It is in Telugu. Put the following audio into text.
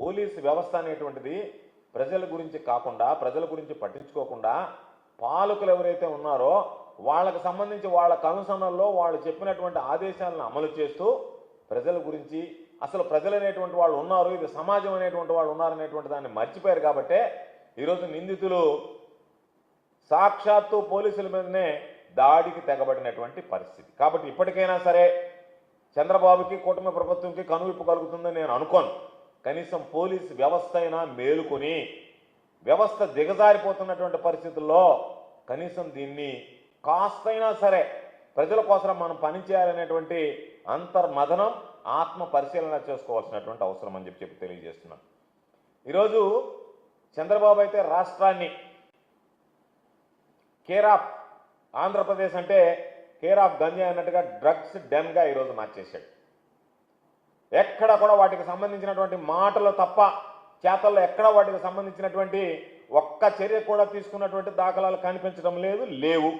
పోలీస్ వ్యవస్థ అనేటువంటిది ప్రజల గురించి కాకుండా ప్రజల గురించి పట్టించుకోకుండా పాలకులు ఎవరైతే ఉన్నారో వాళ్ళకు సంబంధించి వాళ్ళ కనుసనల్లో వాళ్ళు చెప్పినటువంటి ఆదేశాలను అమలు చేస్తూ ప్రజల గురించి అసలు ప్రజలు అనేటువంటి వాళ్ళు ఉన్నారు ఇది సమాజం అనేటువంటి వాళ్ళు ఉన్నారనేటువంటి దాన్ని మర్చిపోయారు కాబట్టే ఈరోజు నిందితులు సాక్షాత్తు పోలీసుల మీదనే దాడికి తెగబడినటువంటి పరిస్థితి. కాబట్టి ఇప్పటికైనా సరే చంద్రబాబుకి కూటమి ప్రభుత్వంకి కనువిప్పు కలుగుతుందని నేను అనుకోను. కనీసం పోలీస్ వ్యవస్థ అయినా మేలుకొని వ్యవస్థ దిగజారిపోతున్నటువంటి పరిస్థితుల్లో కనీసం దీన్ని కాస్తైనా సరే ప్రజల కోసం మనం పనిచేయాలనేటువంటి అంతర్మథనం ఆత్మ పరిశీలన చేసుకోవాల్సినటువంటి అవసరం అని చెప్పి చెప్పి తెలియజేస్తున్నాను. ఈరోజు చంద్రబాబు అయితే రాష్ట్రాన్ని కేర్ ఆఫ్ ఆంధ్రప్రదేశ్ అంటే కేర్ ఆఫ్ గంజాయి అన్నట్టుగా డ్రగ్స్ డెన్గా ఈరోజు మార్చేశాడు. ఎక్కడ కూడా వాటికి సంబంధించినటువంటి మాటలు తప్ప చేతల్లో ఎక్కడ వాటికి సంబంధించినటువంటి ఒక్క చర్య కూడా తీసుకున్నటువంటి దాఖలాలు కనిపించడం లేదు లేవు.